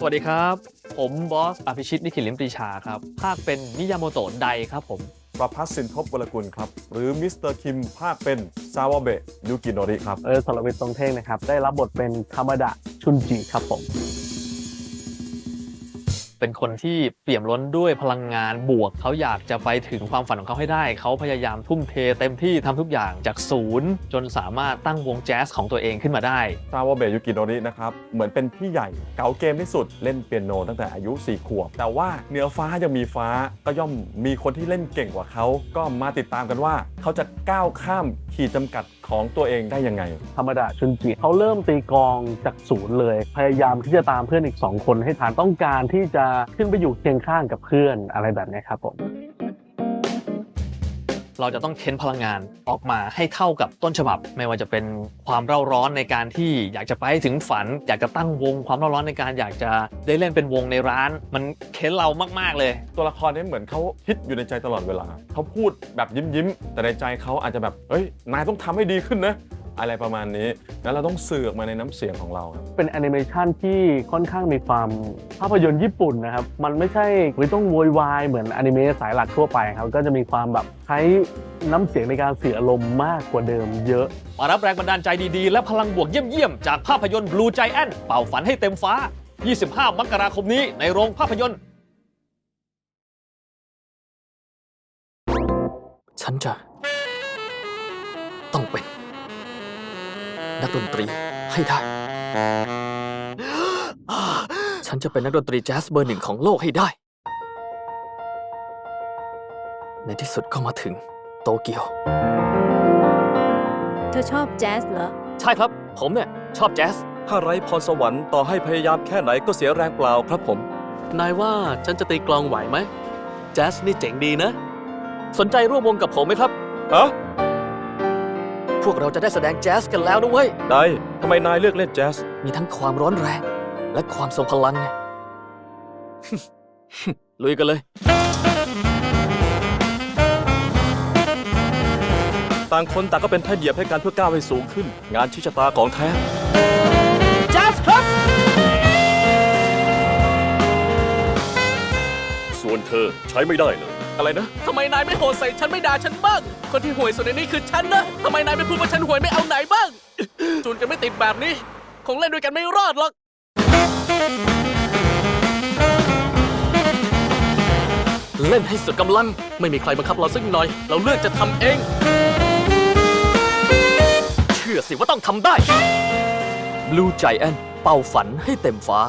สวัสดีครับ ผมบอสอภิชิตนิขิลิมปรีชาครับภาคเป็นมิยาโมโตะไดครับผมประพัฒน์สินทบวรกุลครับ หรือมิสเตอร์คิมภาคเป็นซาวาเบะยูกิโนริครับ เออสรวิทย์ตรงเท่งนะครับ ได้รับบทเป็นธรรมดะชุนจิครับผม เป็นคนที่เปี่ยมล้นด้วยพลังงานบวก เขาอยากจะไปถึงความฝันของเขาให้ได้ เขาพยายามทุ่มเทเต็มที่ทำทุกอย่างจากศูนย์จนสามารถตั้งวงแจ๊สของตัวเองขึ้นมาได้ซาวาเบยูกิโนรินะครับ เหมือนเป็นพี่ใหญ่เก๋าเกมที่สุดเล่นเปียโนตั้งแต่อายุ 4 ขวบ แต่ว่าเหนือฟ้ายังมีฟ้าก็ย่อมมีคนที่เล่นเก่งกว่าเขาก็มาติดตามกันว่าเขาจะก้าวข้ามขีดจำกัดของตัวเองได้ยังไง ธรรมดาชุนจิเขาเริ่มตีกลองจากศูนย์เลย พยายามที่จะตามเพื่อนอีก 2 คนให้ทันต้องการที่จะขึ้นไปอยู่เคียงข้างกับเพื่อนอะไรแบบนี้ครับผม เราจะต้องเค้นพลังงานออกมาให้เท่ากับต้นฉบับ ไม่ว่าจะเป็นความเร่าร้อนในการที่อยากจะไปถึงฝัน อยากจะตั้งวงความเร่าร้อนในการอยากจะได้เล่นเป็นวงในร้าน มันเค้นเรามากๆเลย ตัวละครนี้เหมือนเขาคิดอยู่ในใจตลอดเวลาเขาพูดแบบยิ้มยิ้มๆแต่ในใจเขาอาจจะแบบเฮ้ยนายต้องทำให้ดีขึ้นนะ อะไรประมาณนี้แล้วเราต้องสื่อออกมาในน้ำเสียงของเราครับ เป็นแอนิเมชันที่ค่อนข้างมีความภาพยนตร์ญี่ปุ่นนะครับ มันไม่ใช่ไม่ต้องโวยวายเหมือนอนิเมะสายหลักทั่วไปครับ ก็จะมีความแบบใช้น้ำเสียงในการสื่ออารมณ์มากกว่าเดิมเยอะ มารับแรงบันดาลใจดีๆ และพลังบวกเยี่ยม ๆ จากภาพยนตร์ Blue Giant เป่าฝันให้เต็มฟ้า 25 มกราคมนี้ในโรงภาพยนตร์ ฉันจะ ต้องเป็น นักดนตรีให้ได้ ฉันจะเป็นนักดนตรีแจ๊สเบอร์หนึ่งของโลกให้ได้ ในที่สุดก็มาถึงโตเกียว เธอชอบแจ๊สเหรอ ใช่ครับ ผมเนี่ย ชอบแจ๊ส ถ้าไร้พรสวรรค์ต่อให้พยายามแค่ไหนก็เสียแรงเปล่าครับผม นายว่าฉันจะตีกลองไหวไหม แจ๊สนี่เจ๋งดีนะ สนใจร่วมวงกับผมไหมครับ ฮะ พวกเราจะได้แสดงแจ๊สกันแล้วนะเว้ยนายทำไมนายเลือกเล่นแจ๊ส มีทั้งความร้อนแรง และความทรงพลังไง ลุยกันเลย ต่างคนต่างก็เป็นแท่นเหยียบให้กันเพื่อก้าวให้สูงขึ้น งานชิชะตาของแท้ แจ๊สครับ ส่วนเธอใช้ไม่ได้เลย อะไรนะทำไมนายไม่โหดใส่ฉันไม่ด่าฉันบ้าง คนที่ห่วยสุดในนี้คือฉันนะทำไมนายไม่พูดว่าฉันห่วยไม่เอาไหนบ้าง จูนกันไม่ติดแบบนี้ คงเล่นด้วยกันไม่รอดหรอก เล่นให้สุดกำลัง ไม่มีใครบังคับเราสักหน่อย เราเลือกจะทำเอง เชื่อสิว่าต้องทำได้ Blue Giant เป่าฝันให้เต็มฟ้า